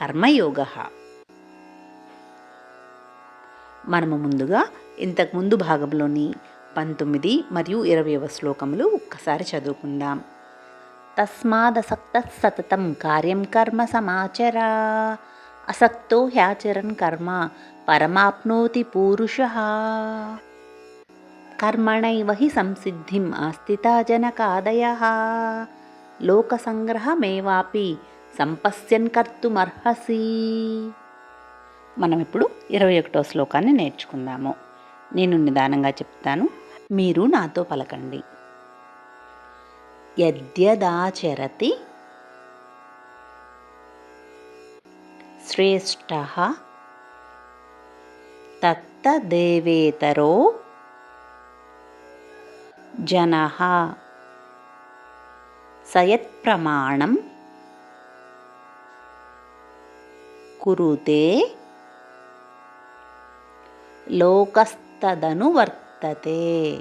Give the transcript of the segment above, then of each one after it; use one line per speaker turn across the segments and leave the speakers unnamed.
కర్మయోగ. మనము ముందుగా ఇంతకుముందు భాగంలోని పంతొమ్మిది మరియు ఇరవైవ శ్లోకములు ఒక్కసారి చదువుకుందాం. తస్మాదసక్త సతతం కార్యం కర్మ సమాచర అసక్తో హ్యాచరన్ కర్మ పరమాప్నోతి పూరుష. కర్మణైవ హి సంసిద్ధిం ఆస్థితా జనకాదయ. లోకసంగ్రహమేవాపి సంపశ్యన్ కర్తుమర్హసి. మనం ఇప్పుడు ఇరవై ఒకటో శ్లోకాన్ని నేర్చుకుందాము. నేను నిదానంగా చెప్తాను. మీరు నాతో పలకండి. యద్యదాచరతి శ్రేష్ఠ తత్తదేవేతరో జన సయత్ప్రమాణం కురుతే లోకస్తదను వర్తతే.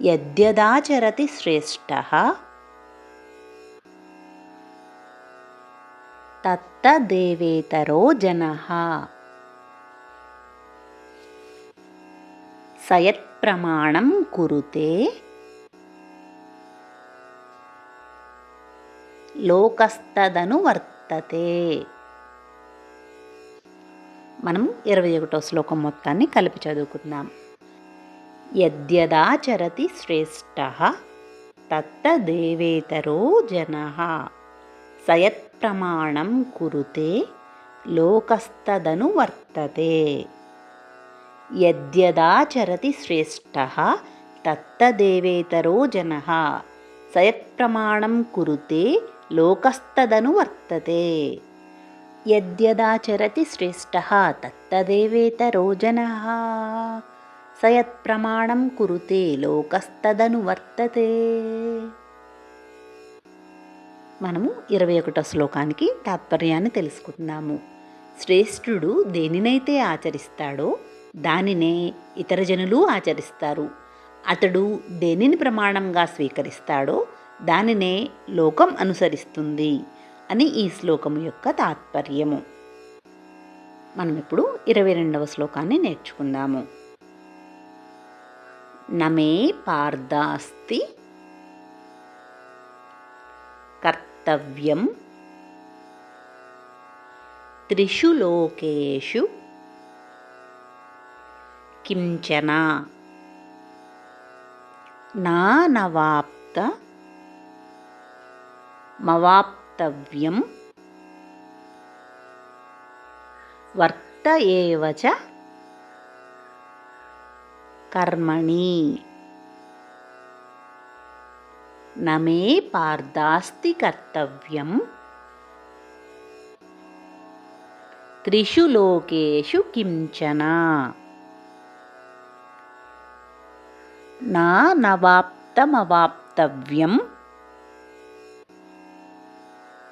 యద్యదాచరతి శ్రేష్ట. తత్తదేవేతరో జన. సయత్ప్రమాణం కురుతే లోకస్తదను వర్త వర్తతే మనం ఇరవై ఒకటో శ్లోకం మొత్తాన్ని కలిపి చదువుకుందాం. యద్యదాచరతి శ్రేష్ఠ తత్తదేవేతరో జన. సయత్ప్రమాణం కురుతే లోకస్తదను వర్తతే. యద్యదాచరతి శ్రేష్ఠ తత్తదేవేతరో జన. సయత్ప్రమాణం కురుతే లోకస్తదను వర్తతే. యద్యదాచరతి శ్రేష్ట తత్తదేవేతరో జన. సయత్ప్రమాణం కురుతే లోకస్తదను వర్తతే. మనము ఇరవై ఒకటో శ్లోకానికి తాత్పర్యాన్ని తెలుసుకుంటున్నాము. శ్రేష్ఠుడు దేనినైతే ఆచరిస్తాడో దానినే ఇతర జనులు ఆచరిస్తారు. అతడు దేనిని ప్రమాణంగా స్వీకరిస్తాడో దానినే లోకం అనుసరిస్తుంది అని ఈ శ్లోకము యొక్క తాత్పర్యము. మనం ఇప్పుడు ఇరవై రెండవ శ్లోకాన్ని నేర్చుకుందాము. నమే పార్దాస్తి కర్తవ్యం త్రిషు లోకేషు కించనా నానవాప్త మవాప్తవ్యం వర్త ఏవ చ కర్మణి. నమే పార్దాస్తి కర్తవ్యం. త్రిషు లోకేషు కించన. నా నవాప్తమవాప్తవ్యం.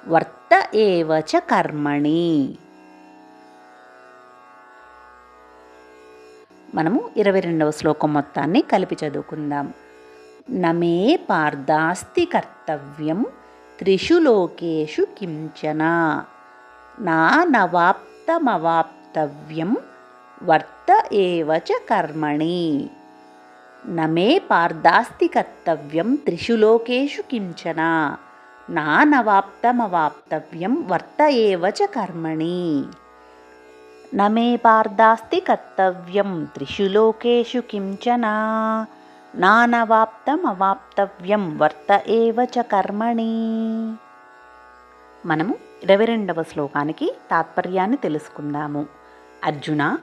వర్త ఏవ చ కర్మణి. మనము ఇరవై రెండవ శ్లోకం మొత్తాన్ని కలిపి చదువుకుందాం. నమే పార్థాస్తి కర్తవ్యం త్రిషు లోకేషు కించన. నా నవాప్తమవాప్తవ్యం వర్త ఏవ చ కర్మణి. నమే పార్దాస్తి కర్తవ్యం త్రిషు లోకేషు కించన. నానవాప్తమవాప్తవ్యం వర్త ఏవచ కర్మణి. నమే పార్దాస్తి కర్తవ్యం త్రిషు లోకేషు కించన. నానవాప్తమవాప్తవ్యం వర్త ఏవచ కర్మణి. మనము ఇరవై రెండవ శ్లోకానికి తాత్పర్యాన్ని తెలుసుకుందాము. అర్జున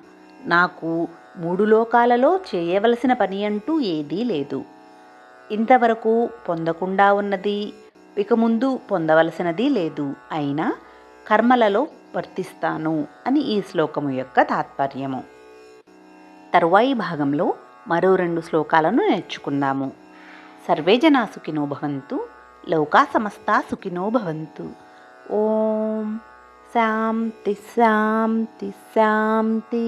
నాకు మూడు లోకాలలో చేయవలసిన పని అంటూ ఏదీ లేదు. ఇంతవరకు పొందకుండా ఉన్నది ఇక ముందు పొందవలసినది లేదు. అయినా కర్మలలో వర్తిస్తాను అని ఈ శ్లోకము యొక్క తాత్పర్యము. తరువాయి భాగంలో మరో రెండు శ్లోకాలను నేర్చుకుందాము. సర్వే జనా సుఖినో భవంతు లోకా సమస్తా సుఖినో భవంతు. ఓం శాంతి శాంతి శాంతి.